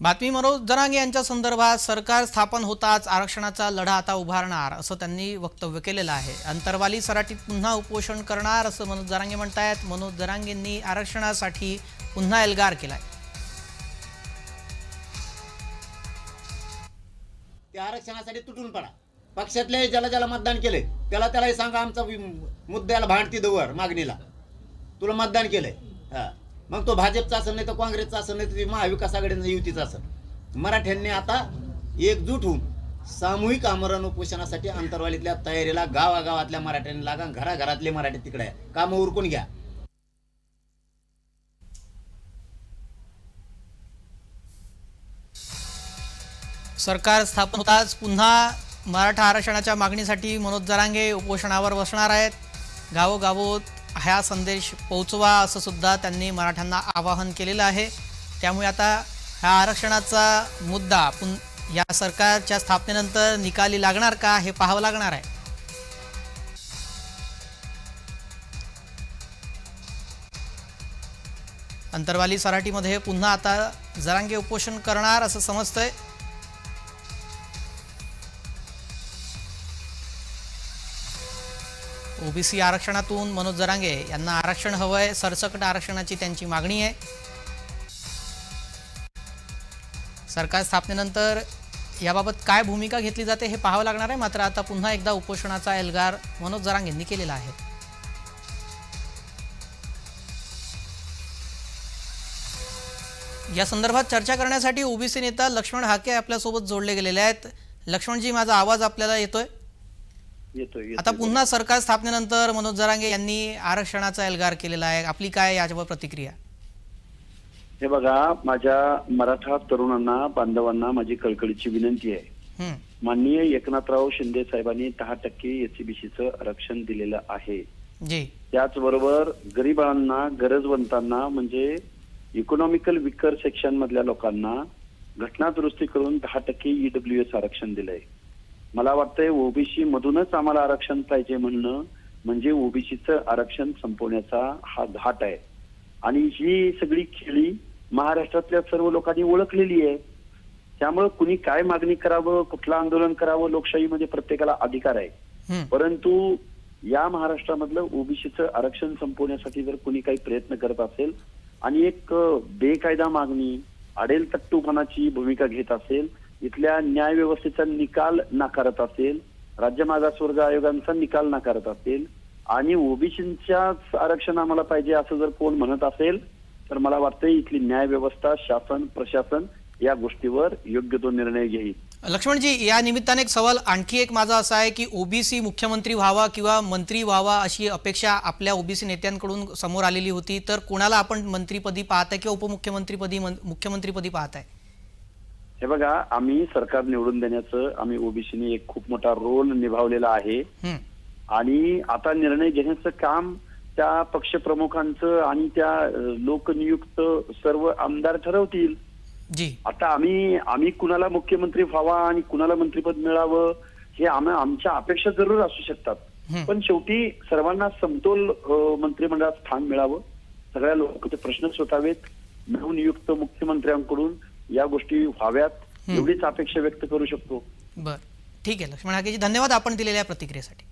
बातमी मनोज जरांगे यांच्या संदर्भात सरकार स्थापन होताच आरक्षणाचा लढा आता उभारणार असं त्यांनी वक्तव्य केलेलं आहे. अंतरवाली सराटीत पुन्हा उपोषण करणार असं मनोज जरांगे म्हणतायत. मनोज जरांगेंनी आरक्षणासाठी पुन्हा एल्गार केलाय. त्या आरक्षणासाठी तुटून पडा. पक्षातले ज्याला ज्याला मतदान केले त्याला त्यालाही सांगा आमचा मुद्द्याला भांडती दवर मागणीला. तुला मतदान केलंय. हा. मग तो भाजपचा असेल नाही तर काँग्रेसचा असेल नाही तर महाविकास आघाडीचा युतीचा असेल. मराठ्यांनी आता एकजूट होऊन सामूहिक आमरण उपोषणासाठी अंतरवालीतल्या तयारीला गावागावातल्या मराठ्यांनी लागा घराघरातले मराठी तिकडे आहे. कामं उरकून घ्या. सरकार स्थापन होताच पुन्हा मराठा आरक्षणाच्या मागणीसाठी मनोज जरांगे उपोषणावर बसणार आहेत. गावोगावोत हा संदेश पोहोचवा असं सुद्धा त्यांनी मराठ्यांना आवाहन केलेलं आहे. त्यामुळे आता ह्या आरक्षणाचा मुद्दा पुन या सरकारच्या स्थापनेनंतर निकाली लागणार का हे पाहावं लागणार आहे. अंतरवाली सराटीमध्ये पुन्हा आता जरांगे उपोषण करणार असं समजतंय. ओबीसी आरक्षणातून मनोज जरांगे यांना आरक्षण हवं आहे सरसकट आरक्षणाची त्यांची मागणी आहे. सरकार स्थापनेनंतर याबाबत काय भूमिका घेतली जाते हे पाहावं लागणार आहे. मात्र आता पुन्हा एकदा उपोषणाचा एल्गार मनोज जरांगेंनी केलेला आहे. या संदर्भात चर्चा करण्यासाठी ओबीसी नेता लक्ष्मण हाके आपल्यासोबत जोडले गेलेले आहेत. लक्ष्मणजी माझा आवाज आपल्याला येतोय? येतोय. आता पुन्हा सरकार स्थापनेनंतर मनोज जरांगे यांनी आरक्षणाचा एल्गार केलेला आहे. आपली काय याच्यावर प्रतिक्रिया? हे बघा माझ्या मराठा तरुणांना बांधवांना माझी कळकळीची विनंती आहे. माननीय एकनाथराव शिंदे साहेबांनी दहा टक्के एसीबीसीचं आरक्षण दिलेलं आहे. त्याचबरोबर गरिबांना गरजवंतांना म्हणजे इकॉनॉमिकल विकर सेक्शन मधल्या लोकांना घटना दुरुस्ती करून दहा टक्के ईडब्ल्यू एस आरक्षण दिलंय. मला वाटतंय ओबीसी मधूनच आम्हाला आरक्षण पाहिजे म्हणणं म्हणजे ओबीसीचं आरक्षण संपवण्याचा हा घाट आहे. आणि ही सगळी खेळी महाराष्ट्रातल्या सर्व लोकांनी ओळखलेली आहे. त्यामुळे कुणी काय मागणी करावं कुठलं आंदोलन करावं लोकशाहीमध्ये प्रत्येकाला अधिकार आहे. परंतु या महाराष्ट्रामधलं ओबीसीचं आरक्षण संपवण्यासाठी जर कुणी काही प्रयत्न करत असेल आणि एक बेकायदा मागणी अडेल तट्टूपणाची भूमिका घेत असेल इथल्या न्यायव्यवस्थेचा निकाल नाकारत असेल राज्य मागासवर्ग आयोगांचा निकाल नाकारत असेल आणि ओबीसींच्याच आरक्षण आम्हाला पाहिजे असं जर कोण म्हणत असेल तर मला वाटतं इथली न्याय व्यवस्था शासन प्रशासन या गोष्टीवर योग्य तो निर्णय घेईल. लक्ष्मणजी या निमित्ताने एक सवाल आणखी एक माझा असा आहे की ओबीसी मुख्यमंत्री व्हावा किंवा मंत्री व्हावा अशी अपेक्षा आपल्या ओबीसी नेत्यांकडून समोर आलेली होती तर कोणाला आपण मंत्रीपदी पाहताय किंवा उपमुख्यमंत्रीपदी मुख्यमंत्रीपदी पाहताय? हे बघा आम्ही सरकार निवडून देण्याचं आम्ही ओबीसीने एक खूप मोठा रोल निभावलेला आहे. आणि आता निर्णय घेण्याचं काम त्या पक्षप्रमुखांचं आणि त्या लोकनियुक्त सर्व आमदार ठरवतील. जी. आता आम्ही आम्ही कुणाला मुख्यमंत्री व्हावा आणि कुणाला मंत्रीपद मिळावं हे आम आमच्या अपेक्षा जरूर असू शकतात. पण शेवटी सर्वांना समतोल मंत्रिमंडळात स्थान मिळावं. सगळ्या लोकांचे प्रश्न सुटावेत नवनियुक्त मुख्यमंत्र्यांकडून या गोष्टी व्हाव्यात एवढीच अपेक्षा व्यक्त करू शकतो. बर. ठीक आहे लक्ष्मण हाकेजी धन्यवाद आपण दिलेल्या प्रतिक्रियेसाठी.